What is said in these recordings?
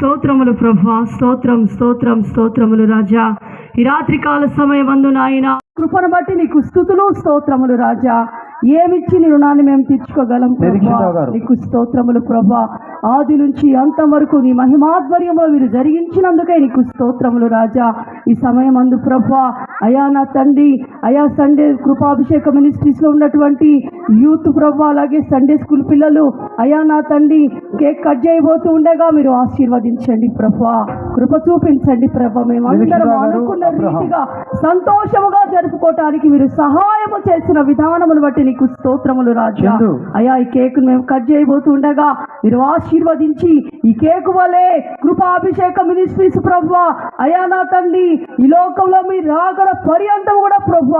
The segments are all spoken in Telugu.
స్తోత్రములు ప్రభా స్తోత్రం స్తోత్రం స్తోత్రములు రాజా. ఈ రాత్రికాల సమయమందు నాయన కృపను బట్టి నీకు స్థుతులు స్తోత్రములు రాజా. ఏమిచ్చి నీ రుణాన్ని మేము తీర్చుకోగలం. నీకు స్తోత్రములు ప్రభా. ఆది నుంచి అంతం వరకు నీ మహిమాధ్వర్యంలో మీరు జరిగించినందుకే నీకు స్తోత్రములు రాజా. ఈ సమయం అందు ప్రభా అయా నా తండ్రి అయా సండే కృపాభిషేక మినిస్ట్రీస్లో ఉన్నటువంటి యూత్ ప్రభా అలాగే సండే స్కూల్ పిల్లలు అయా నా తండ్రి కేక్ కట్ చేయబోతూ ఉండగా మీరు ఆశీర్వదించండి ప్రభా. కృప చూపించండి ప్రభా. నిరీక్షించరావు గారు, అనుకున్న. రీతిగా సంతోషముగా జరుపుకోవటానికి మీరు సహాయము చేసిన విధానమును బట్టి నీకు స్తోత్రములు రాజా. అయ్యా ఈ కేక్ మేము కట్ చేయబోతుండగా మీరు ఆశీర్వదించి ఈ కేకు వలె కృపాభిషేక మినిస్ట్రీస్ ప్రభు అయా నా తండ్రి ఈ లోకంలో మీ రాగడ పర్యంతం కూడా ప్రభు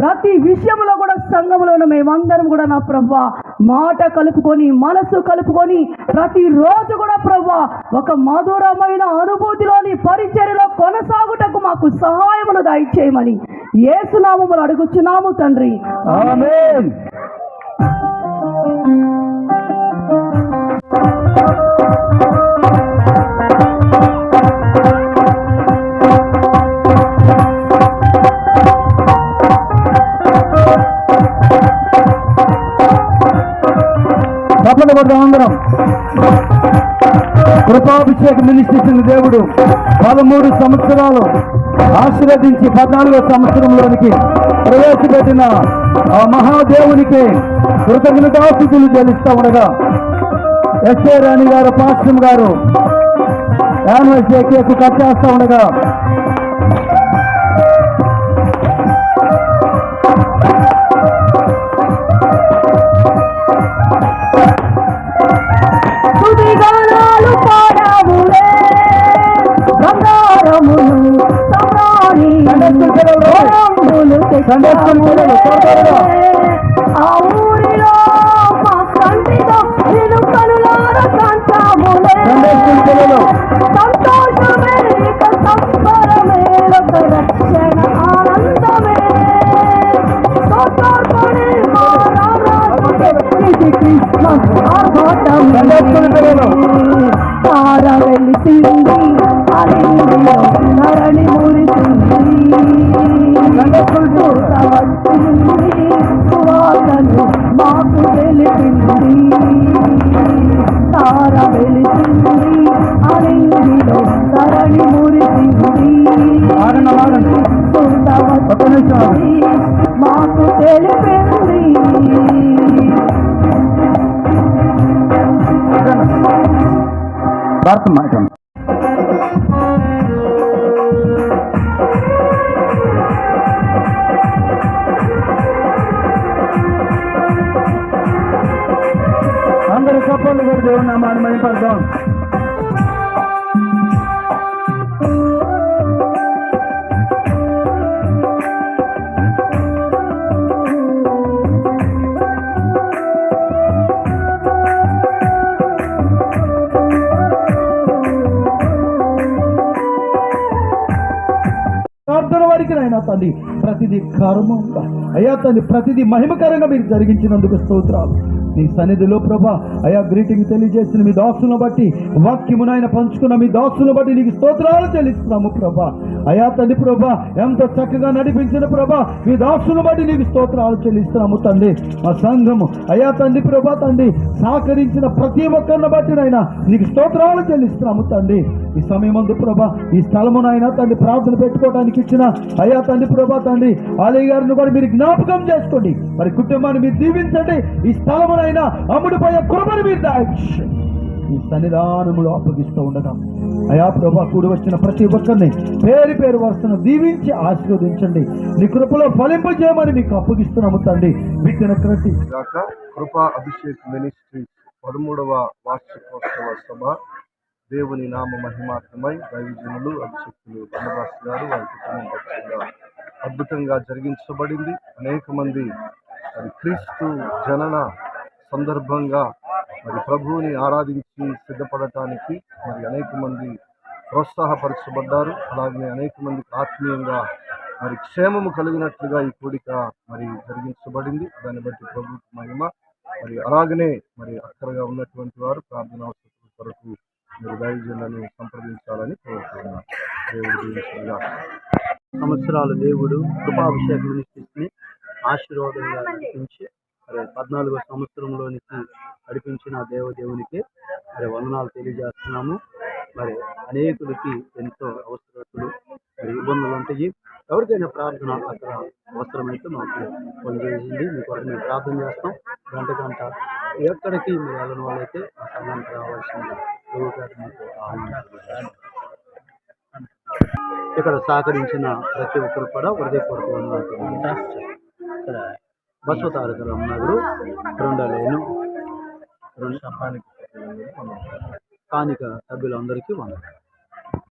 ప్రతి విషయంలో కూడా సంఘములోను మేమందరం కూడా నా ప్రభు మాట కలుపుకొని మనసు కలుపుకొని ప్రతి రోజు కూడా ప్రభు ఒక మధురమైన అనుభూతిలోని పరిచర్యలో కొనసాగుటకు మాకు సహాయమును దయచేయమని ఏసునామములు అడుగుచున్నాము తండ్రి. ఆమేన్. తప్పని అందరం. కృపాభిషేక మినిస్ట్రీస్ దేవుడు పదమూడు సంవత్సరాలు ఆశీర్వదించి పద్నాలుగో సంవత్సరంలోనికి ప్రవేశపెట్టిన ఆ మహాదేవునికి కృతజ్ఞతాస్థుతులు చెల్లిస్తా ఉండగా ఎస్ఏ రాణి గారు పాశ్రం గారు యానివర్సరీ కేసు కట్ చేస్తా ఉండగా సండే స్కూల్ పిల్లలు, త్వరగా. ఆ ఊరిలో మా తండ్రితో నేను కనులార కంటాములే సండే స్కూల్ పిల్లలు. సంతోషమే ఇక సంబరమే ఒక రక్షణ ఆనందమే స్తోత్రార్పణే మా రామరాజుకే ఇది క్రిస్మస్ ఆర్భాటమే సండే స్కూల్ పిల్లలు. తార వెలిసింది తెలిపింది తార వెలిసింది. అలిందిలో ధరణి మురిసింది మాకు తెలిపింది. భారత మాటం perdón, amar, me perdón. వారికి అయినా తండ్రి ప్రతిదీ కర్మంగా. అయ్యా తండ్రి ప్రతిదీ మహిమకరంగా మీరు జరిగించినందుకు స్తోత్రాలు. నీ సన్నిధిలో ప్రభా అయా గ్రీటింగ్ తెలియజేసిన మీ దాసులను బట్టి వాక్యమునైనా పంచుకున్న మీ దాసులను బట్టి నీకు స్తోత్రాలు తెలుస్తున్నాము ప్రభా. అయా తండ్రి ప్రభా ఎంతో చక్కగా నడిపించిన ప్రభా మీ దాసులను బట్టి నీకు స్తోత్రాలు చెల్లిస్తున్నాము తండ్రి. మా సంఘము అయా తండ్రి ప్రభా తండ్రి సహకరించిన ప్రతి ఒక్కరిని బట్టి నాయన నీకు స్తోత్రాలు చెల్లిస్తున్నాము తండ్రి. ఈ సమయమందు ప్రభా ఈ స్థలమునైనా తండ్రి ప్రార్థన పెట్టుకోవడానికి ఇచ్చిన అయ్యా తండ్రి ప్రభా తండ్రి ఆలయ గారిని కూడా మీరు జ్ఞాపకం చేసుకోండి. మరి కుటుంబాన్ని మీరు దీవించండి. ఈ స్థలమునైనా అమ్ముడిపోయే కృపను మీరు దాయించండి ఈ సన్నిధానములో అప్పగిస్తూ ఉండగా అయా ప్రభా కూడి వచ్చిన ప్రతి ఒక్కరిని పేరు పేరు వరుసను దీవించి ఆశీర్వదించండి. నీ కృపలో ఫలింపు చేయమని మీకు అప్పగిస్తున్నాము తండ్రి. విత్తన క్రతి గాక కృపా అభిషేక్ మినిస్ట్రీ పదమూడవ వార్షికోత్సవ సభ. దేవుని నామ మహిమార్థమై దైవజనులు అభిషక్తులు బండదాస్ గారు వారి కుటుంబం అద్భుతంగా జరిగించబడింది. అనేక మంది క్రీస్తు జనన సందర్భంగా మరి ప్రభువుని ఆరాధించి సిద్ధపడటానికి మరి అనేక మంది ప్రోత్సాహపరచబడ్డారు. అలాగే అనేక మందికి ఆత్మీయంగా మరి క్షేమము కలిగినట్లుగా ఈ కూడిక మరి జరిగించబడింది. దాన్ని బట్టి ప్రభుత్వ మహిమ. మరి అలాగనే మరి అక్కడగా ఉన్నటువంటి వారు ప్రార్థన అవసరం కొరకు మీరు దైవజనులను సంప్రదించాలని కోరుతున్నాను దేవుడు సంవత్సరాలు దేవుడు కృపాభిషేకం ఆశీర్వాదంగా నడిపించి మరి పద్నాలుగో సంవత్సరంలోనికి నడిపించిన దేవదేవునికి మరి వందనాలు తెలియజేస్తున్నాము. మరి అనేకులకి ఎంతో అవసరాలు మరి ఇబ్బందులు ఉంటాయి ఎవరికైనా ప్రార్థన అక్కడ అవసరమైతే మాకు ఫోన్ చేసింది మీ వరకు మేము ప్రార్థన చేస్తాం. గంట గంట ఎక్కడికి మీరు వెళ్ళిన వాళ్ళైతే ఆ సమయానికి రావాల్సింది. దేవుడి పేరు మీకు ఇక్కడ సహకరించిన ప్రతి ఒక్కరు కూడా హృదయపూర్వక వందనాలు ఇక్కడ బసవతారక నగరు రెండో లేను రెండు సంఘానికి మనం సభ్యులందరికీ వందనాలు.